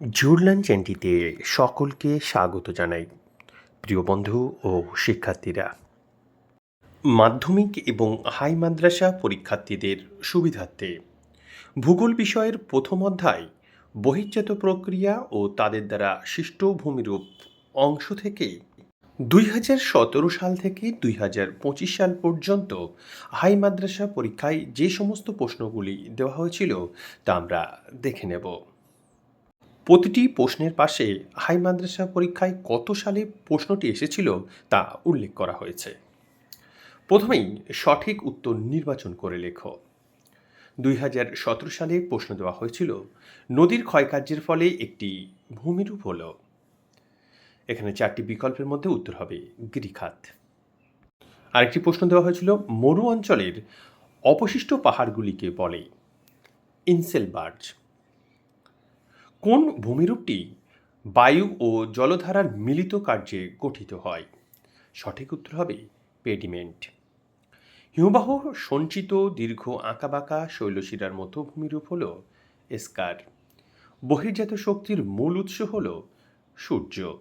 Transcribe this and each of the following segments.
জুরলান চ্যানটিতে সকলকে স্বাগত জানাই, প্রিয় বন্ধু ও শিক্ষার্থীরা। মাধ্যমিক এবং হাই মাদ্রাসা পরীক্ষার্থীদের সুবিধার্থে ভূগোল বিষয়ের প্রথম অধ্যায় বহির্জাত প্রক্রিয়া ও তাদের দ্বারা সৃষ্ট ভূমিরূপ অংশ থেকে দুই হাজার সতেরো সাল থেকে দুই হাজার পঁচিশ সাল পর্যন্ত হাই মাদ্রাসা পরীক্ষায় যে সমস্ত প্রশ্নগুলি দেওয়া হয়েছিল তা আমরা দেখে নেব। প্রতিটি প্রশ্নের পাশে হাই মাদ্রাসা পরীক্ষায় কত সালে প্রশ্নটি এসেছিল তা উল্লেখ করা হয়েছে। প্রথমেই সঠিক উত্তর নির্বাচন করে লেখো। দুই হাজার সতেরো সালে প্রশ্ন দেওয়া হয়েছিল, নদীর ক্ষয়কার্যের ফলে একটি ভূমিরূপ হল। এখানে চারটি বিকল্পের মধ্যে উত্তর হবে গিরিখাত। আরেকটি প্রশ্ন দেওয়া হয়েছিল, মরু অঞ্চলের অবশিষ্ট পাহাড়গুলিকে বলে, ইনসেলবার্জ। কোন ভূমিরূপটি বায়ু ও জলধারার মিলিত কার্যে গঠিত হয়? সঠিক উত্তর হবে পেডিমেন্ট। হিমবাহ সঞ্চিত দীর্ঘ আঁকাবাঁকা শৈলশিরার মতো ভূমিরূপ হল এস্কার বহির্জাত শক্তির মূল উৎস হল সূর্য।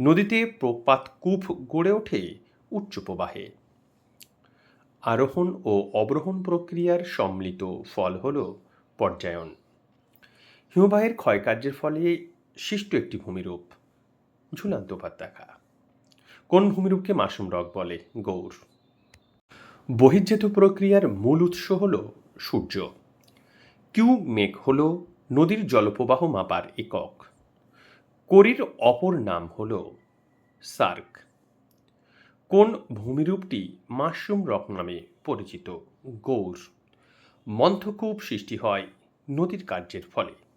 নদীতে প্রপাত কূপ গড়ে ওঠে উচ্চ প্রবাহে। আরোহণ ও অবরোহণ প্রক্রিয়ার সম্মিলিত ফল হল পর্যায়ন। হিমবাহের ক্ষয়কার্যের ফলে সৃষ্ট একটি ভূমিরূপ, ঝুলন্ত উপত্যকা। কোন ভূমিরূপকে মাসুম রক বলে? গৌর বহির্জাত প্রক্রিয়ার মূল উৎস হল সূর্য। কিউ মেঘ হল নদীর জলপ্রবাহ মাপার একক। করির অপর নাম হল সার্ক। কোন ভূমিরূপটি মাশরুম রক নামে পরিচিত? গৌর মন্থকূপ সৃষ্টি হয় নদীর কার্যের ফলে।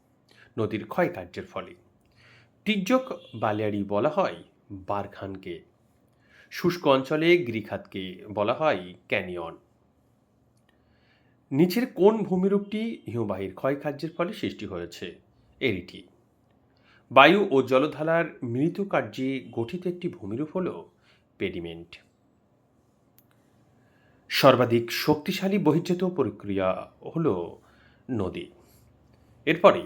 নদীর ক্ষয়কার্যের ফলে। তির্যক বালিয়াড়ি বলা হয় বারখানকে। শুষ্ক অঞ্চলে গিরিখাতকে বলা হয় ক্যানিয়ন। নিচের কোন ভূমিরূপটি হিমবাহীর ক্ষয়কার্যের ফলে সৃষ্টি হয়েছে, এরিটি। বায়ু ও জলধারার মিলিত কার্যে গঠিত একটি ভূমিরূপ হল পেডিমেন্ট। সর্বাধিক শক্তিশালী বহির্জাত প্রক্রিয়া হল নদী। এরপরে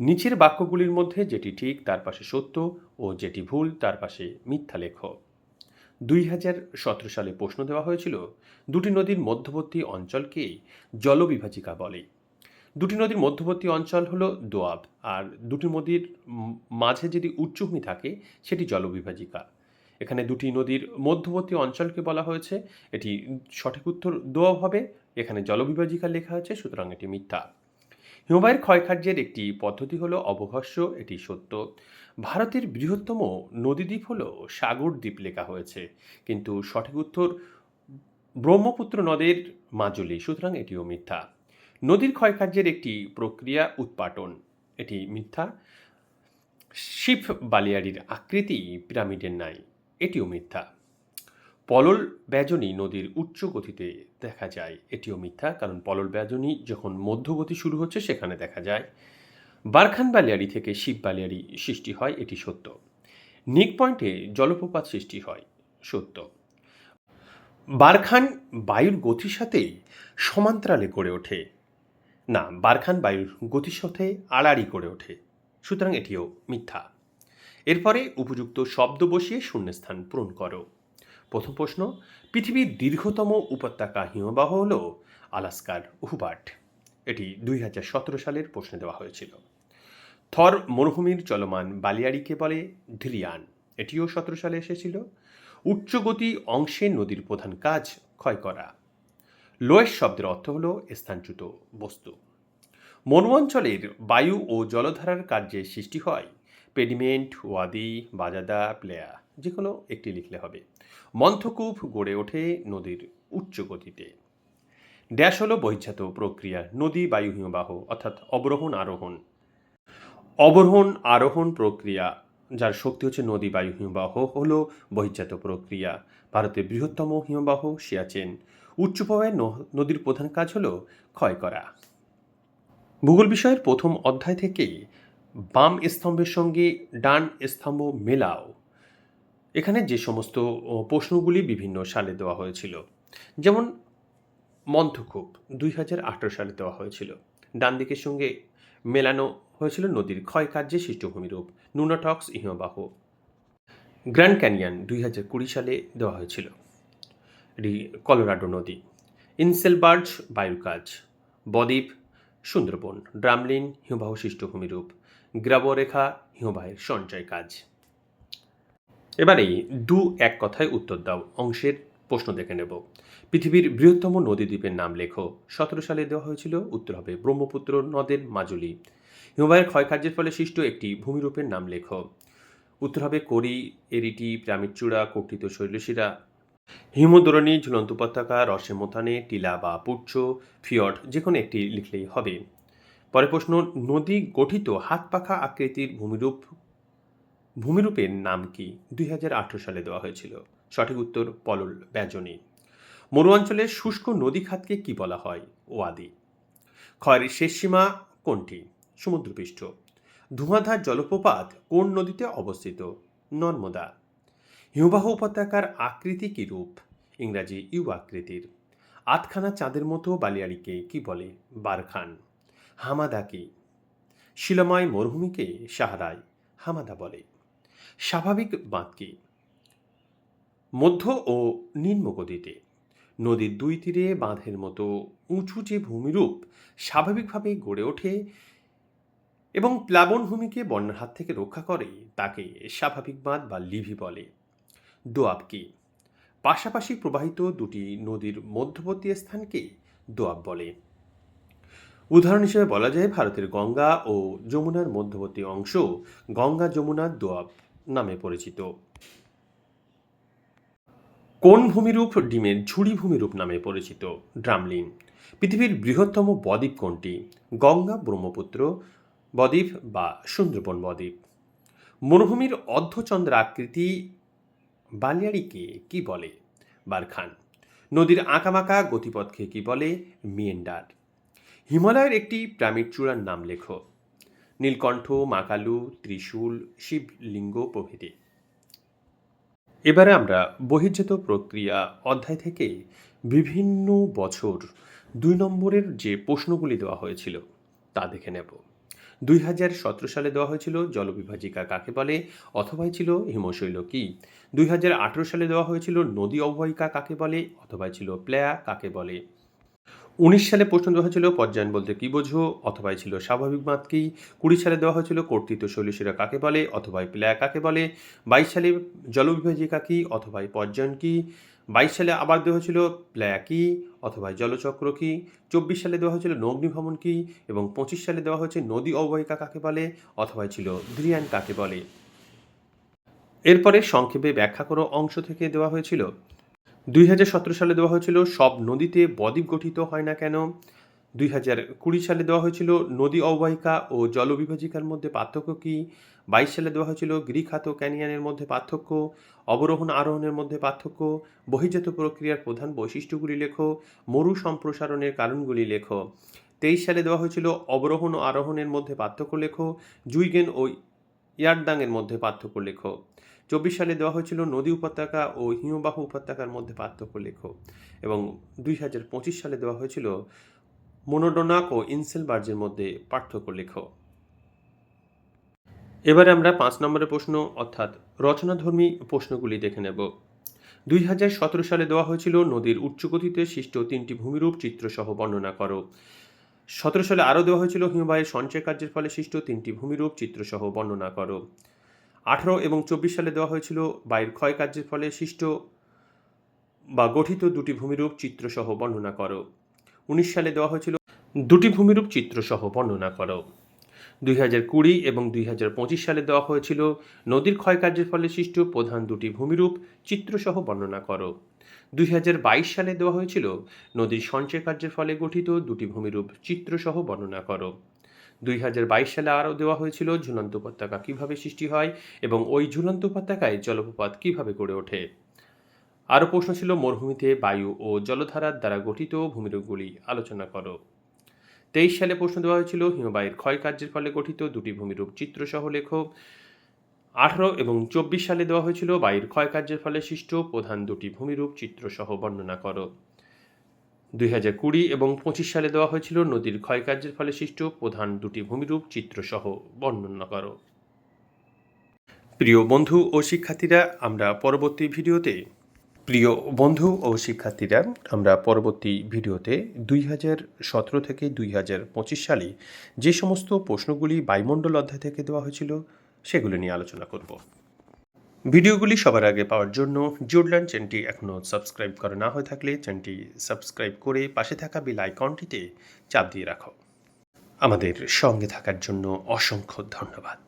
নিচের বাক্যগুলির মধ্যে যেটি ঠিক, তার পাশে সত্য ও যেটি ভুল, তার পাশে মিথ্যা লেখ। দুই হাজার সতেরো সালে প্রশ্ন দেওয়া হয়েছিল, দুটি নদীর মধ্যবর্তী অঞ্চলকে জলবিভাজিকা বলে। দুটি নদীর মধ্যবর্তী অঞ্চল হলো দোয়াব, আর দুটি নদীর মাঝে যদি উচ্চভূমি থাকে, সেটি জলবিভাজিকা। এখানে দুটি নদীর মধ্যবর্তী অঞ্চলকে বলা হয়েছে, এটি সঠিক উত্তর দোয়াব হবে, এখানে জলবিভাজিকা লেখা হয়েছে সুতরাং এটি মিথ্যা। হিমবাহের ক্ষয়কার্যের একটি পদ্ধতি হলো অবঘর্ষ এটি সত্য। ভারতের বৃহত্তম নদীদ্বীপ হলো সাগর দ্বীপ লেখা হয়েছে। কিন্তু সঠিক উত্তর ব্রহ্মপুত্র নদের মাজুলি সুতরাং এটিও মিথ্যা। নদীর ক্ষয়কার্যের একটি প্রক্রিয়া উৎপাটন, এটি মিথ্যা। শিব বালিয়াড়ির আকৃতি পিরামিডের নাই এটিও মিথ্যা। পলল ব্যজনী নদীর উচ্চ গতিতে দেখা যায়। এটিও মিথ্যা, কারণ পলল ব্যজনী যখন মধ্যগতি শুরু হচ্ছে, সেখানে দেখা যায়। বারখান বালিয়ারি থেকে শিব বালিয়ারি সৃষ্টি হয়, এটি সত্য। নিক পয়েন্টে জলপ্রপাত সৃষ্টি হয়, সত্য। বারখান বায়ুর গতির সাথে সমান্তরালে গড়ে ওঠে। না, বারখান বায়ুর গতির সাথে আড়াআড়ি গড়ে ওঠে। সুতরাং এটিও মিথ্যা। এরপরে উপযুক্ত শব্দ বসিয়ে শূন্যস্থান পূরণ করো। প্রথম প্রশ্ন, পৃথিবীর দীর্ঘতম উপত্যকা হিমবাহ হল আলাস্কার হুবার্ট। এটি দুই হাজার সতেরো সালের প্রশ্নে দেওয়া হয়েছিল। থর মরুভূমির চলমান বালিয়াড়িকে বলে ধিলিয়ান। এটিও সতেরো সালে এসেছিল। উচ্চগতি অংশে নদীর প্রধান কাজ ক্ষয় করা। লোয়েস শব্দের অর্থ হল স্থানচ্যুত বস্তু। অঞ্চলের বায়ু ও জলধারার কার্যে সৃষ্টি হয় পেডিমেন্ট, ওয়াদি, বাজাদা, প্লেয়া। যে কোনো একটি লিখলে হবে। মন্থকূপ গড়ে ওঠে নদীর উচ্চ গতিতে ড্যাশ হলো বহির্জাত প্রক্রিয়া, নদী বায়ু হিমবাহ, অর্থাৎ অবরোহণ আরোহণ। অবরোহণ আরোহণ প্রক্রিয়া, যার শক্তি হচ্ছে নদী বায়ু হিমবাহ, হলো বহির্জাত প্রক্রিয়া। ভারতের বৃহত্তম হিমবাহ সিয়াচেন। উচ্চ প্রবাহের নদীর প্রধান কাজ হলো ক্ষয় করা। ভূগোল বিষয়ের প্রথম অধ্যায় থেকে বাম স্তম্ভের সঙ্গে ডান স্তম্ভ মেলাও। এখানে যে সমস্ত প্রশ্নগুলি বিভিন্ন সালে দেওয়া হয়েছিল। যেমন, মন্থকূপ দুই হাজার আঠেরো সালে দেওয়া হয়েছিল। ডান দিকের সঙ্গে মেলানো হয়েছিল নদীর ক্ষয়কার্যে সৃষ্ট ভূমিরূপ নুনাটক্স হিমবাহ গ্র্যান্ড ক্যানিয়ন দুই হাজার কুড়ি সালে দেওয়া হয়েছিল। এটি কলোরাডো নদী, ইনসেলবার্জ বায়ুর কাজ বদ্বীপ, সুন্দরবন, ড্রামলিন হিমবাহ সৃষ্ট ভূমিরূপ গ্রাবরেখা হিমবাহের সঞ্চয় কাজ এবারেই দু এক কথায় উত্তর দাও, অংশের প্রশ্ন দেখে নেব। পৃথিবীর বৃহত্তম নদীদ্বীপের নাম লেখো। সতেরো সালে দেওয়া হয়েছিল, উত্তর হবে ব্রহ্মপুত্র নদের মাজুলি। হিমবাহের ক্ষয়কার্যের ফলে সৃষ্ট একটি ভূমিরূপের নাম লেখো। উত্তর হবে করি, এরিটি পিরামিডচূড়া কর্তৃত শৈলশিরা। হিমদরণী, ঝুলন্ত উপত্যকা রসে মোথানে টিলা বা পুচ্ছ ফিয়ড যে কোনো একটি লিখলেই হবে। পরের প্রশ্ন, নদী গঠিত হাত পাখা আকৃতির ভূমিরূপ ভূমিরূপের নাম কি? দুই হাজার আঠারো সালে দেওয়া হয়েছিল। সঠিক উত্তর পলল ব্যজনী। মরু অঞ্চলের শুষ্ক নদী খাতকে কি বলা হয়? ওয়াদি। ক্ষয়ের শেষ সীমা কোনটি? সমুদ্রপৃষ্ঠ। ধুঁয়াধার জলপ্রপাত কোন নদীতে অবস্থিত? নর্মদা। হিমবাহ উপত্যকার আকৃতি কি রূপ? ইংরাজি ইউ আকৃতির। আটখানা চাঁদের মতো বালিয়াড়িকে কি বলে? বারখান। হামাদা কি? শিলময় মরুভূমিকে সাহারায় হামাদা বলে। স্বাভাবিক বাঁধ কি? মধ্য ও নিম্ন গতিতে। নদীর দুই তীরে বাঁধের মতো উঁচু যে ভূমিরূপ স্বাভাবিকভাবেই গড়ে ওঠে এবং প্লাবনভূমিকে বন্যার হাত থেকে রক্ষা করে, তাকে স্বাভাবিক বাঁধ বা লিভি বলে। দোয়াব কি? পাশাপাশি প্রবাহিত দুটি নদীর মধ্যবর্তী স্থানকে দোয়াব বলে। উদাহরণ হিসেবে বলা যায়, ভারতের গঙ্গা ও যমুনার মধ্যবর্তী অংশ গঙ্গা যমুনা দোয়াব নামে পরিচিত। কোন ভূমিরূপ ডিমের ঝুড়ি ভূমিরূপ নামে পরিচিত? ড্রামলিন। পৃথিবীর বৃহত্তম বদ্বীপ কোনটি? গঙ্গা ব্রহ্মপুত্র, বদ্বীপ বা সুন্দরবন বদ্বীপ। মরুভূমির অর্ধচন্দ্র আকৃতি বালিয়াড়িকে কি বলে? বারখান। নদীর আঁকামাকা গতিপথকে কি বলে? মিয়েন্ডার। হিমালয়ের একটি প্রামিড চূড়ার নাম লেখো। নীলকণ্ঠ মাকালু ত্রিশূল, শিবলিঙ্গ প্রভৃতি। এবারে আমরা বহির্জাত প্রক্রিয়া অধ্যায় থেকে বিভিন্ন বছর দুই নম্বরের যে প্রশ্নগুলি দেওয়া হয়েছিল তা দেখে নেব। দুই হাজার সতেরো সালে দেওয়া হয়েছিল জলবিভাজিকা কাকে বলে অথবাই ছিল হিমশৈল কি? দুই হাজার আঠেরো সালে দেওয়া হয়েছিল নদী অববাহিকা কাকে বলে অথবাই ছিল প্লেয়া কাকে বলে? উনিশ সালে প্রশ্ন দেওয়া হয়েছিল পর্যায়ন বলতে কি বোঝো? অথবাই ছিল স্বাভাবিক কি? কুড়ি সালে দেওয়া হয়েছিল কর্তৃত্ব শৈলশিরা কাকে বলে? অথবাই প্লেয়া কাকে বলে? বাইশ সালে জলবিভাজিকা কি অথবাই পর্যায়ন কী? বাইশ সালে আবার দেওয়া হয়েছিল প্লেয়া কী? অথবা জলচক্র কী? চব্বিশ সালে দেওয়া হয়েছিল নগ্নিভ্রমণ কী? এবং পঁচিশ সালে দেওয়া হয়েছে নদী অববাহিকা কাকে বলে? অথবা ছিল দ্রিয়ান কাকে বলে? এরপরে সংক্ষেপে ব্যাখ্যা করো, অংশ থেকে দেওয়া হয়েছিল। দুই হাজার সতেরো সালে দেওয়া হয়েছিল, সব নদীতে বদ্বীপ গঠিত হয় না কেন? দুই হাজার কুড়ি সালে দেওয়া হয়েছিল, নদী অববাহিকা ও জলবিভাজিকার মধ্যে পার্থক্য কী? বাইশ সালে দেওয়া হয়েছিল গিরিখাত ও ক্যানিয়ানের মধ্যে পার্থক্য, অবরোহণ আরোহণের মধ্যে পার্থক্য, বহির্জাত প্রক্রিয়ার প্রধান বৈশিষ্ট্যগুলি লেখো, মরু সম্প্রসারণের কারণগুলি লেখো। তেইশ সালে দেওয়া হয়েছিল, অবরোহণ ও আরোহণের মধ্যে পার্থক্য লেখো, জুইগেন ও ইয়ারদাংয়ের মধ্যে পার্থক্য লেখো। চব্বিশ সালে দেওয়া হয়েছিল নদী উপত্যকা ও হিমবাহ উপত্যকার মধ্যে পার্থক্য লেখো। এবং দুই হাজার পঁচিশ সালে দেওয়া হয়েছিল মোনোডোনাক ও ইনসেলবার্জের মধ্যে পার্থক্য লেখো। এবারে আমরা পাঁচ নম্বরের প্রশ্ন, অর্থাৎ রচনাধর্মী প্রশ্নগুলি দেখে নেব। দুই হাজার সতেরো সালে দেওয়া হয়েছিল নদীর উচ্চগতিতে সৃষ্ট তিনটি ভূমিরূপ চিত্রসহ বর্ণনা করো। সতেরো সালে আরও দেওয়া হয়েছিল হিমবাহের সঞ্চয় কার্যের ফলে সৃষ্ট তিনটি ভূমিরূপ চিত্রসহ বর্ণনা করো। আঠারো এবং চব্বিশ সালে দেওয়া হয়েছিল বায়ুর ক্ষয় কার্যের ফলে সৃষ্ট বা গঠিত দুটি ভূমিরূপ চিত্রসহ বর্ণনা করো। উনিশ সালে দেওয়া হয়েছিল দুটি ভূমিরূপ চিত্রসহ বর্ণনা করো। দুই হাজার কুড়ি এবং দুই হাজার পঁচিশ সালে দেওয়া হয়েছিল নদীর ক্ষয়কার্যের ফলে সৃষ্ট প্রধান দুটি ভূমিরূপ চিত্রসহ বর্ণনা করো। দুই হাজার বাইশ সালে দেওয়া হয়েছিল নদীর সঞ্চয় কার্যের ফলে গঠিত দুটি ভূমিরূপ চিত্রসহ বর্ণনা করো। দুই হাজার বাইশ সালে আরও দেওয়া হয়েছিল ঝুলন্ত উপত্যকা কীভাবে সৃষ্টি হয় এবং ওই ঝুলন্ত উপত্যকায় জলপ্রপাত কীভাবে গড়ে ওঠে? আরও প্রশ্ন ছিল, মরুভূমিতে বায়ু ও জলধারার দ্বারা গঠিত ভূমিরূপগুলি আলোচনা করো। তেইশ সালে প্রশ্ন দেওয়া হয়েছিল, হিমবাহের ক্ষয়কার্যের ফলে গঠিত দুটি ভূমিরূপ চিত্রসহ লেখো আঠারো এবং চব্বিশ সালে দেওয়া হয়েছিল, বায়ুর ক্ষয়কার্যের ফলে সৃষ্ট প্রধান দুটি ভূমিরূপ চিত্রসহ বর্ণনা করো। দুই হাজার কুড়ি এবং পঁচিশ সালে দেওয়া হয়েছিল নদীর ক্ষয়কার্যের ফলে সৃষ্ট প্রধান দুটি ভূমিরূপ চিত্রসহ বর্ণনা করো প্রিয় বন্ধু ও শিক্ষার্থীরা, আমরা পরবর্তী ভিডিওতে প্রিয় বন্ধু ও শিক্ষার্থীরা, আমরা পরবর্তী ভিডিওতে দুই হাজার সতেরো থেকে দুই হাজার পঁচিশ সালে যে সমস্ত প্রশ্নগুলি বায়ুমণ্ডল অধ্যায় থেকে দেওয়া হয়েছিল, সেগুলো নিয়ে আলোচনা করব। ভিডিওগুলি সবার আগে পাওয়ার জন্য জুডল্যান্ড চ্যানেলটি এখনও সাবস্ক্রাইব করা না হয়ে থাকলে চ্যানেলটি সাবস্ক্রাইব করে পাশে থাকা বেল আইকনটিতে চাপ দিয়ে রাখো। আমাদের সঙ্গে থাকার জন্য অসংখ্য ধন্যবাদ।